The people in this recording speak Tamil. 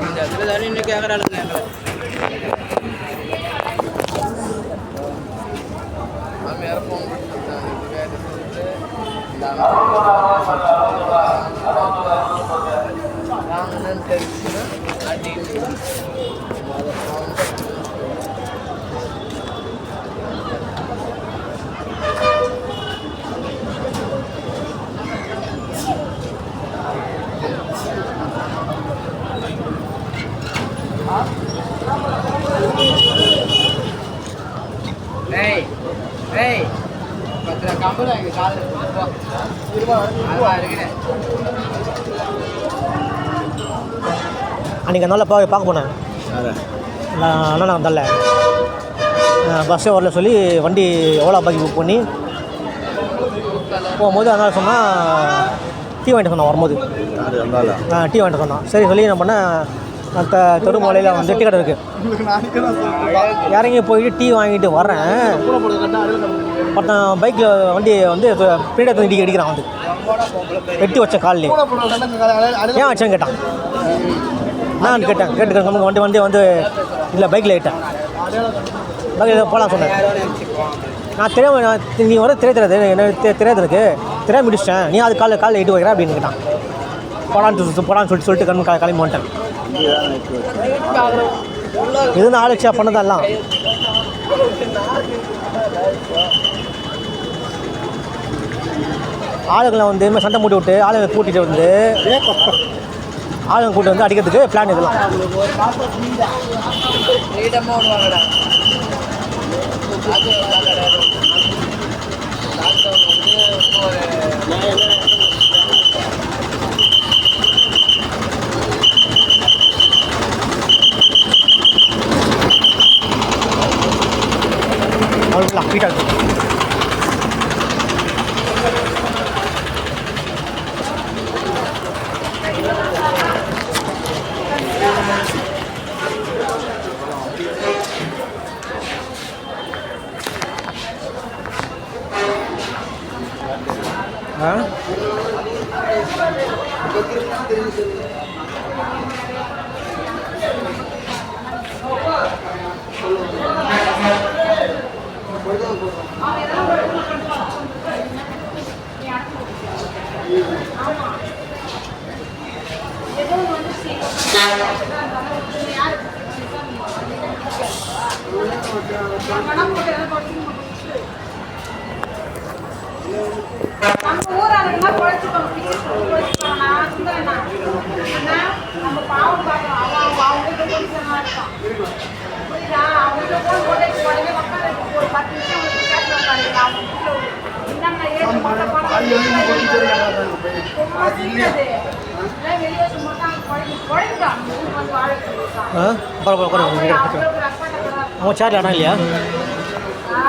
இந்த இடத்துல தானே இன்னும் கேட்குறாளுங்க எங்களை மாமியார் ஃபோன் பண்ணிட்டாங்க ஏய் பத்து ரூபா கம்பு தான் எங்கள் காலில் போ அதான் இருக்குண்ணே அன்றைக்கி நல்லா பா பார்க்க போனேன். நான் அண்ணன் வந்தல பஸ்ஸே வரல சொல்லி வண்டி ஓலா பாக்கி புக் பண்ணி போகும்போது அதனால் சொன்னால் டீ வாங்கிட்டு சொன்னான் வரும்போது. ஆ டீ வாங்கிட்டு சொன்னான் சரி சொல்லி என்ன பண்ணேன் மற்ற தெருமலையில் வந்து டீ கடை இருக்குது இறங்கி போயிட்டு டீ வாங்கிட்டு வரேன் ஒருத்தன் பைக்கில் வண்டி வந்து பீடத்தை இடி அடிக்கிறான் வந்து. வெட்டி வச்ச காலில். ஏன் வச்சேன்னு கேட்டான். நான் கேட்டேன் கேட்டுக்கிறேன். வண்டி வண்டி வந்து இல்லை பைக்கில் ஏட்டேன் பைக்கில் போகலாம் சொன்னேன். நான் திரை நீ வர தெரிய தெரியாது என்ன தெ- தெரியாது எனக்கு தெரியாம முடிச்சிட்டேன். நீ அது காலைல காலையில் எட்டு வைக்கிறேன் அப்படின்னு கேட்டான். போடான்னு சொல்லிட்டு போடான்னு சொல்லிட்டு சொல்லிட்டு கிளம்பி கிளம்பி வந்துட்டேன். இது நாலு லட்சம் பண்ணதெல்லாம். ஆளுங்களை வந்து இந்த சண்டை மூட்டி விட்டு ஆளுங்களை கூட்டிகிட்டு வந்து ஆளுங்க கூட்டி வந்து அடிக்கிறதுக்கு பிளான் இதெல்லாம். ஃப்ரீடமாக ஒன்று வாங்கடா அது లక్కీటల్ Hả? நம்ம ஊராளுங்கெல்லாம் குழைச்சிப்பாங்க பிச்சு நான் சுந்தரண்ணா அண்ணா நம்ம பாவம் பார்க்கணும் அவன் அவங்க புரியுதா போய் ஓடைக்கு உடனே ஒரு பத்து நிமிஷம் வந்து வாழ ஆ பரவாயில்ல. பரவாயில்ல அவன் சேரில் இடம் இல்லையா? ஆ